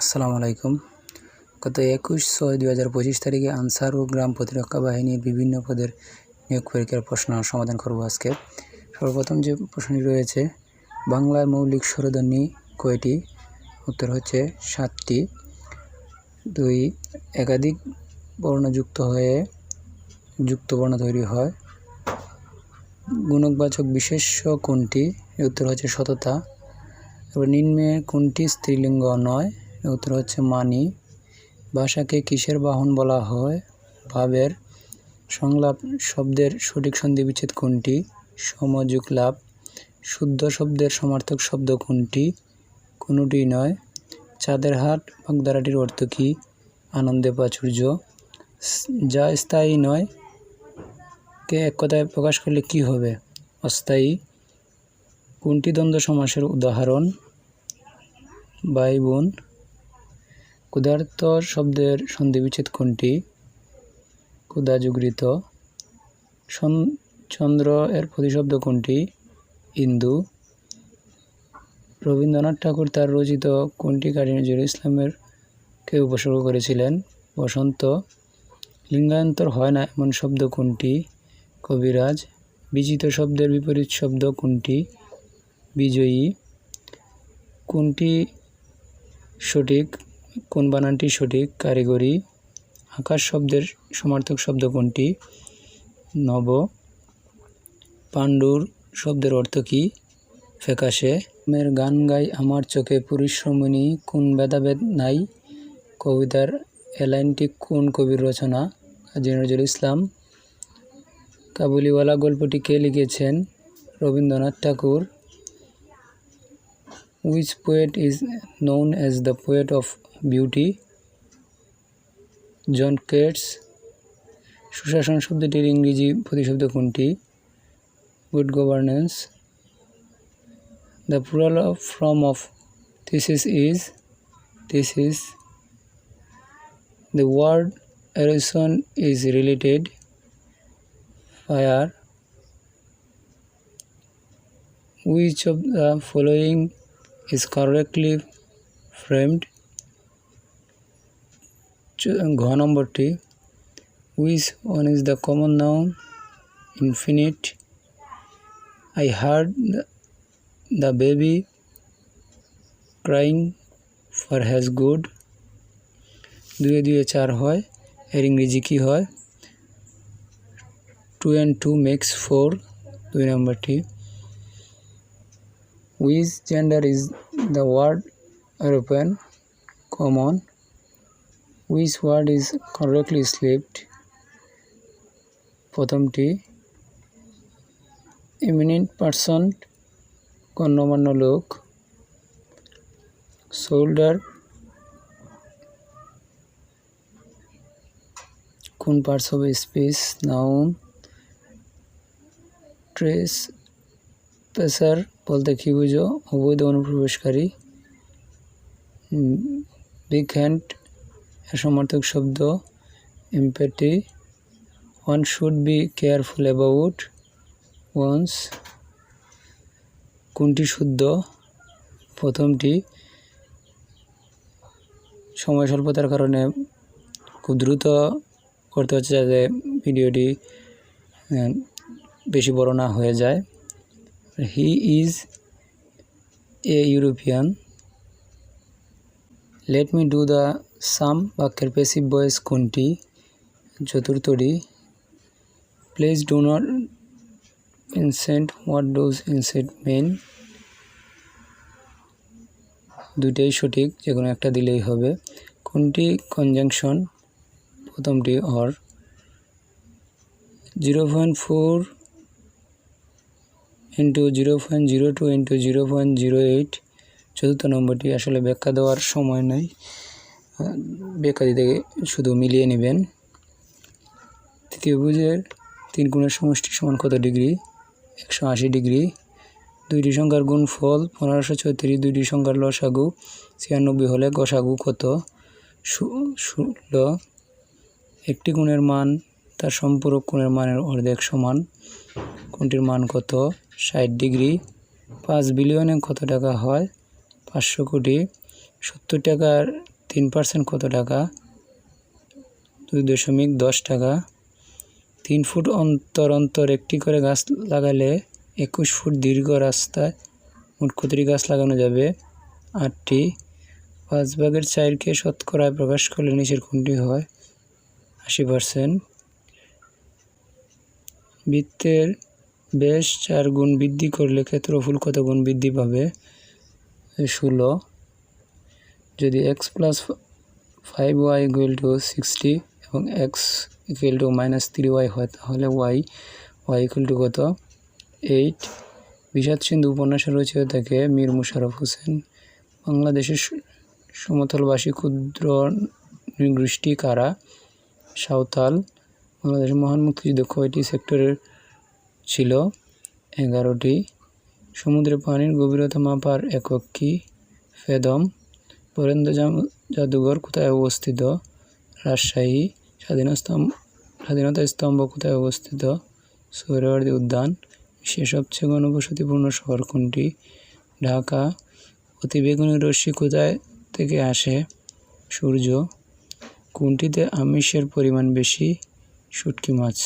আসসালামু আলাইকুম। গত একুশ ছয় দুই হাজার পঁচিশ তারিখে আনসার ও গ্রাম প্রতিরক্ষা বাহিনীর বিভিন্ন পদের নিয়োগ পরীক্ষার প্রশ্ন সমাধান করব আজকে। সর্বপ্রথম যে প্রশ্নটি রয়েছে, বাংলার মৌলিক স্বরধ্বনি কয়টি? উত্তর হচ্ছে সাতটি। দুই, একাধিক বর্ণযুক্ত হয়ে যুক্ত বর্ণ তৈরি হয়। গুণকবাচক বিশেষ্য কোনটি? উত্তর হচ্ছে সততা। এবার নিম্নে কোনটি স্ত্রীলিঙ্গ নয়? উত্তর হচ্ছে মানি। ভাষাকে কিসের বাহন বলা হয়? ভাবের সংলাপ শব্দের সঠিক সন্ধি বিচ্ছেদ কোনটি? সমযোগ লাভ। শুদ্ধ শব্দের সমার্থক শব্দ কোনটি? কোনোটি নয়। চাঁদের হাট বাগধারাটির অর্থ কী? আনন্দে প্রাচুর্য। যা স্থায়ী নয়, কে এক কথায় প্রকাশ করলে কি হবে? অস্থায়ী। কোনটি দ্বন্দ্ব সমাসের উদাহরণ? ভাই বোন। ক্ষুধার্ত শব্দের সন্ধিবিচ্ছেদ কোনটি? ক্ষুধাযুগৃত। চন্দ্র এর প্রতিশব্দ কোনটি? ইন্দু। রবীন্দ্রনাথ ঠাকুর তার রচিত কোনটি কাজী নজরুল ইসলামের কে উপসর্গ করেছিলেন? বসন্ত। লিঙ্গান্তর হয় না এমন শব্দ কোনটি? কবিরাজ। বিজিত শব্দের বিপরীত শব্দ কোনটি? বিজয়ী। কোনটি সঠিক? কোন বানানটি সঠিক কারিগরি আকাশ শব্দের সমার্থক শব্দ কোনটি? নব পাণ্ডুর শব্দের অর্থ কী? ফ্যাকাশে মের গান গাই, আমার চোখে পরিশ্রমণী কোন ভেদাভেদ নাই? কবিতার এলাইনটি কোন কবির রচনা? কাজী নজরুল ইসলাম। কাবুলিওয়ালা গল্পটি কে লিখেছেন? Rabindranath Tagore. Which poet is known as the poet of beauty John Keats সুশাসন শব্দটির ইংরেজি প্রতিশব্দ কোনটি? Good governance the plural of from of thesis is thesis the word erosion is related fire which অফ the following is correctly framed ঘ নম্বরটি which one is the common noun infinite I heard the, the baby crying for has good দুয়ে দুয়ে চার হয় এর ইংরেজি কী হয় two and two makes four দুই নম্বরটি which gender is the word aeroplane common which word is correctly spelled প্রথমটি এমিনেন্ট পারসন গণ্যমান্য লোক শোল্ডার কোন parts of speech noun trespasser বলতে কী বুঝো অবৈধ অনুপ্রবেশকারী বিগ হ্যান্ড সমর্থক শব্দ এম্পেটি one should be careful about one's কোনটি শুদ্ধ প্রথমটি সময় স্বল্পতার কারণে খুব দ্রুত করতে হচ্ছে যাতে ভিডিওটি বেশি বড় না হয়ে যায় he is a European let me do the sum বাক্যের পেসিভ বয়েস কোনটি চতুর্থটি please do not incent what does incent mean দুইটাই সঠিক, যে কোনো একটা দিলেই হবে। কোনটি কনজাংশন প্রথমটি or zero point four into zero point zero two into zero point zero eight. চতুর্থ নম্বরটি আসলে ব্যাখ্যা দেওয়ার সময় নেই। ব্যাখ্যা দিতে শুধু মিলিয়ে নেবেন। তৃতীয় বুঝের তিন গুণের সমষ্টি সমান কত ডিগ্রি? একশো আশি ডিগ্রি। দুইটি সংখ্যার গুণ ফল পনেরোশো ছত্রিশ, দুইটি সংখ্যার লসাগু ছিয়ানব্বই হলে গসাগু কত? ষোলো। একটি গুণের মান তার সম্পূরক গুণের মানের অর্ধেক সমান। কোনটির মান কত? ষাট ডিগ্রি। পাঁচ বিলিয়নে কত টাকা হয়? পাঁচশো কোটি। সত্তর টাকার তিন পার্সেন্ট কত টাকা? দুই দশমিক দশ টাকা। তিন ফুট অন্তর অন্তর একটি করে গাছ লাগালে একুশ ফুট দীর্ঘ রাস্তায় মোট কতটি গাছ লাগানো যাবে? আটটি। পাঁচ ভাগের চারকে শতকরায় প্রকাশ করলে নিচের কোনটি হয়? আশি পার্সেন্ট। বৃত্তের বেশ চার গুণ বৃদ্ধি করলে ক্ষেত্রফল কত গুণ বৃদ্ধি পাবে? ষোলো। যদি X plus five Y equal to sixty এবং X equal to minus three Y হয়, তাহলে ওয়াই ওয়াই ইকুয়াল টু কত? এইট বিষাদ সিন্ধু উপন্যাসের রচিত থাকে মীর মুশারফ হোসেন। বাংলাদেশের সমতলবাসী ক্ষুদ্র নৃগোষ্ঠী কারা? সাঁওতাল। বাংলাদেশের মহান মুক্তিযুদ্ধ কয়টি সেক্টরের ছিল এগারোটি। সমুদ্রে পানির গভীরতা মাপার একক কি? ফেদম, বরেন্দ্র জাদুঘর কোথায় অবস্থিত? রাজশাহী স্বাধীনতা স্তম্ভ স্বাধীনতা স্তম্ভ কোথায় অবস্থিত? সোহরাওয়ার্দী উদ্যান, বিশ্বের সবচেয়ে ঘনবসতিপূর্ণ শহর কোনটি? ঢাকা, অতিবেগুনি রশ্মি কোথায় থেকে আসে? সূর্য, কোনটিতে আমিষের পরিমাণ বেশি? শুটকি মাছ।